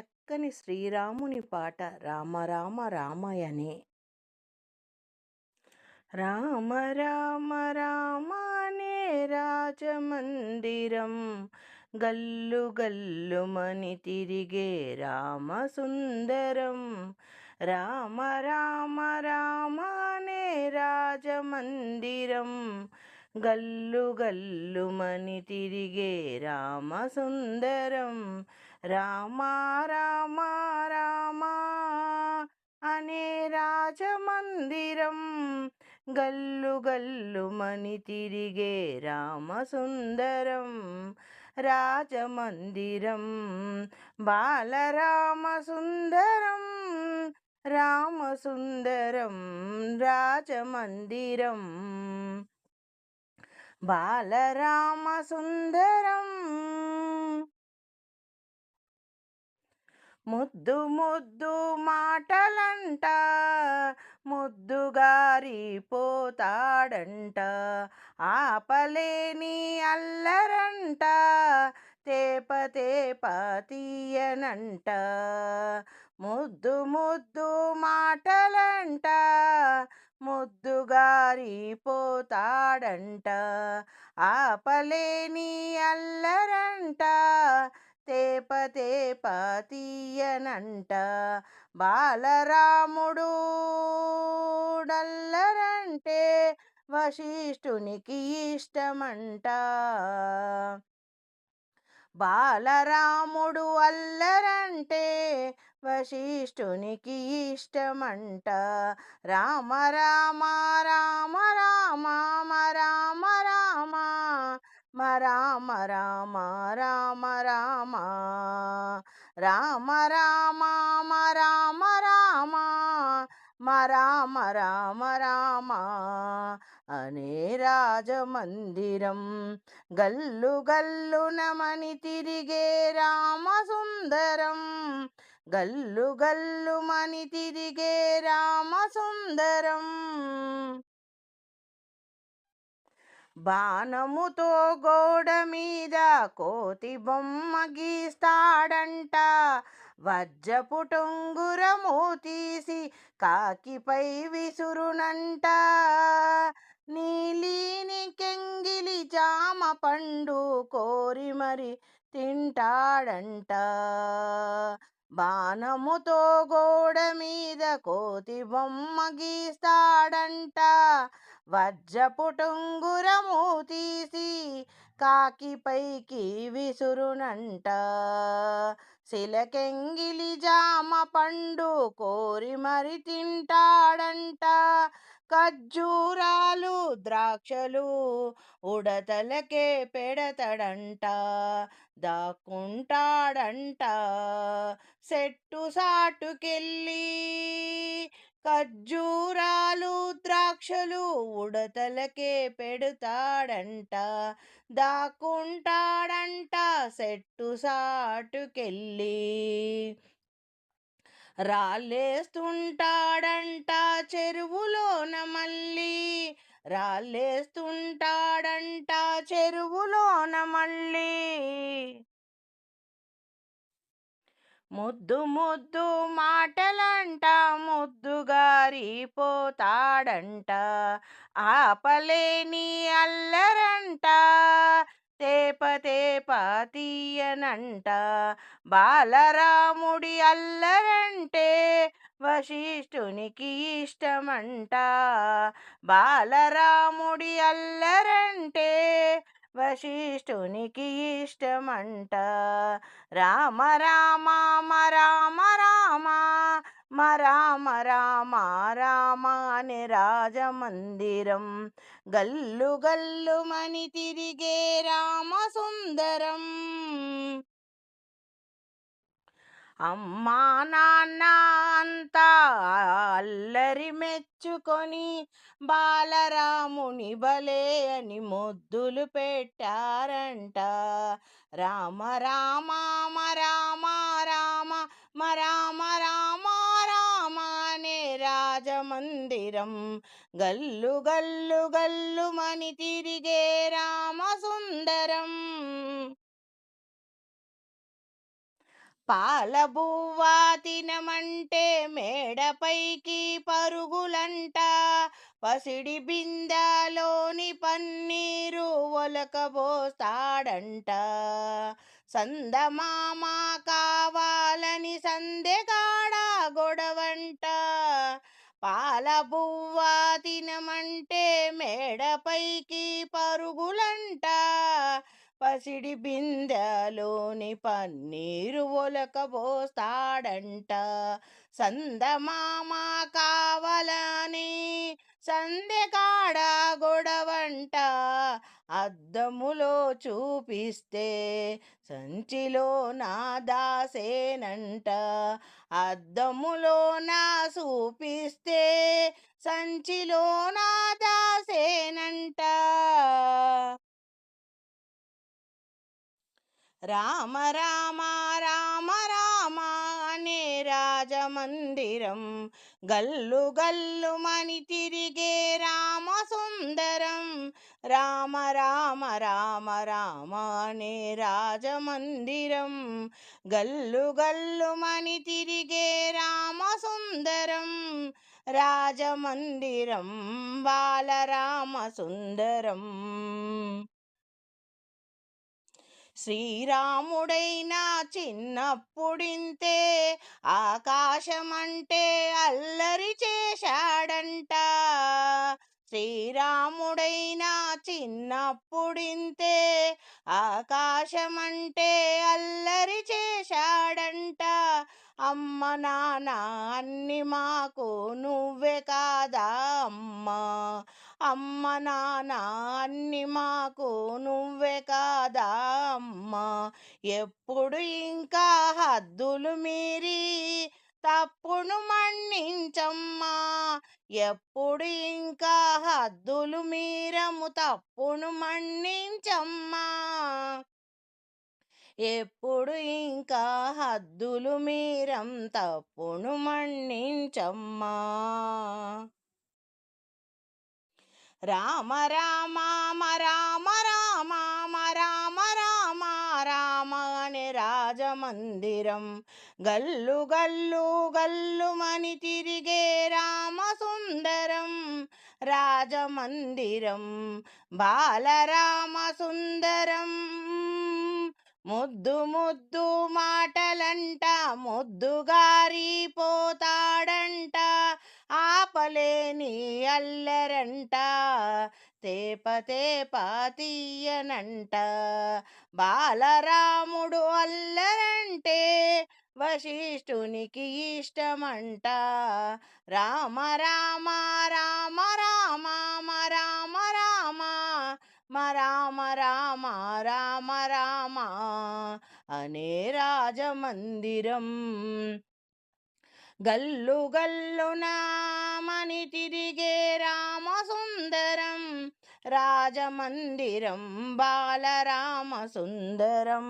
చక్కని శ్రీరాముని పాట రామ రామ రామయనే రామ రామ రామనే రాజమందిరం. గల్లు గల్లుమని తిరిగే రామ సుందరం. రామ రామ రామనే రాజమందిరం. గల్లు గల్లుమని తిరిగే రామ సుందరం. రామా రామా రామా అనే రాజమందిరం. గల్లు గల్లుమని తిరిగే రామసుందరం. రాజమందిరం బాలరామసుందరం. రామసుందరం రాజమందిరం. బాలరామసుందరం ముద్దు ముద్దు మాటలంట ముద్దుగారి పోతాడంట ఆపలేని అల్లరంట తేప తేప తీయనంట. ముద్దు ముద్దు మాటలంట ముద్దుగారి పోతాడంట ఆపలేని అల్లరంట తేప తేప తీయనంట బాలరాముడు డల్లరంటే వశిష్ఠునికి ఇష్టమంట. బాలరాముడు అల్లరంటే వశిష్ఠునికి ఇష్టమంట. రామ రామ రామ రామ రామ రామ రామ రామ రామ రామ రామ రామ. రామ రామ రామ రామ రామ రామ. అనే రాజమందిరం గల్లు గల్లు నమని తిరిగే రామ సుందరం. గల్లు గల్లు మని తిరిగే రామ సుందరం. బాణముతో గోడ మీద కోతి బొమ్మ గీస్తాడంట. వజ్రపు టొంగురము తీసి కాకిపై విసురునంట. నీలిని కెంగిలి జామ పండు కోరి మరి తింటాడంట. బాణముతో గోడ మీద కోతి బొమ్మ గీస్తాడంట. వజ్రపుటుంగురము తీసి కాకి పైకి విసురునంట. శిలకెంగిలి జామ పండు కోరి మరి తింటాడంట. ఖర్జూరాలు ద్రాక్షలు ఉడతలకే పెడతడంట. దాక్కుంటాడంట సెట్టు సాటుకెళ్ళి. ఖర్జూరాలు ద్రాక్షలు ఉడతలకే పెడతాడంట దాక్కుంటాడంట సెట్టు సాటుకెళ్ళి. రాళ్ళేస్తుంటాడంట చెరువులోన మళ్ళీ రాళ్ళేస్తుంటాడంట చెరువులోన మళ్ళీ. ముద్దు ముద్దు మాటలంట ముద్దుగారి పోతాడంట ఆపలేని అల్లరంట తేప తేప తీయనంట. బాలరాముడి అల్లరంటే వశిష్ఠునికి ఇష్టమంట. బాలరాముడి అల్లరంటే వశిష్ఠునికి ఇష్టమంట. రామ రామ రామ రామ రామ రామ రామ అనే రాజమందిరం. గల్లు గల్లు మని తిరిగే రామ సుందరం అమ్మా నాన్న అంతా అల్లరి మెచ్చుకొని బాలరాముని బలే అని మొద్దులు పెట్టారంట. రామ రామ రామ రామ రామ రామ రామ అనే రాజమందిరం. గల్లు గల్లు గల్లు మని తిరిగే రామ సుందరం పాలబువ్వ తినమంటే మేడపైకి పరుగులంట. పసిడి బిందాలోని పన్నీరు ఒలకబోస్తాడంట. సందమామ కావాలని సందెగాడ గొడవంట. పాలబువ్వా తినమంటే మేడపైకి పరుగులంట. పసిడి బిందెలోని పన్నీరు ఒలకబోస్తాడంట. సందమామ కావాలని సందెకాడ గొడవంట. అద్దములో చూపిస్తే సంచిలో నా దాసేనంట. అద్దములో నా చూపిస్తే సంచిలో నా దాసేనంట రామ రామ రామ రామ అనే రాజమందిరం. గల్లు గల్లు మని తిరిగే రామ సుందరం. రామ రామ రామ రామ అనే రాజమందిరం. గల్లు గల్లు మని తిరిగే రామ సుందరం. రాజమందిరం బాలరామ సుందరం. శ్రీరాముడైనా చిన్నప్పుడింతే ఆకాశమంటే అల్లరి చేశాడంట. శ్రీరాముడైనా చిన్నప్పుడింతే ఆకాశమంటే అల్లరి చేశాడంట. అమ్మ నాన్న అన్ని మాకు నువ్వే కాదా అమ్మా? అమ్మ నాన్న అన్ని మాకు నువ్వే కాదా అమ్మా? ఎప్పుడు ఇంకా హద్దులు మీరి? తప్పును మన్నించమ్మా. ఎప్పుడు ఇంకా హద్దులు మీరము? తప్పును మన్నించమ్మా. ఎప్పుడు ఇంకా హద్దులు మీరం? తప్పును మన్నించమ్మా. రామ రామ రామ రామ రామ రామ రామ అనే రాజమందిరం. గల్లు గల్లు గల్లుమని తిరిగే రామ సుందరం రాజమందిరం. బాలరామ సుందరం ముద్దు ముద్దు మాటలంట ముద్దుగారిపోతాడంట ఆపలేని అల్లరంట. తేప తేప తీయనంట. బాలరాముడు అల్లరంటే వశిష్ఠునికి ఇష్టమంట. రామ రామ రామ రామ రామ రామ రామ రామ రామ రామ అనే రాజమందిరం. గల్లు గల్లు నామని తిరిగే రామసుందరం రాజమందిరం బాలరామ సుందరం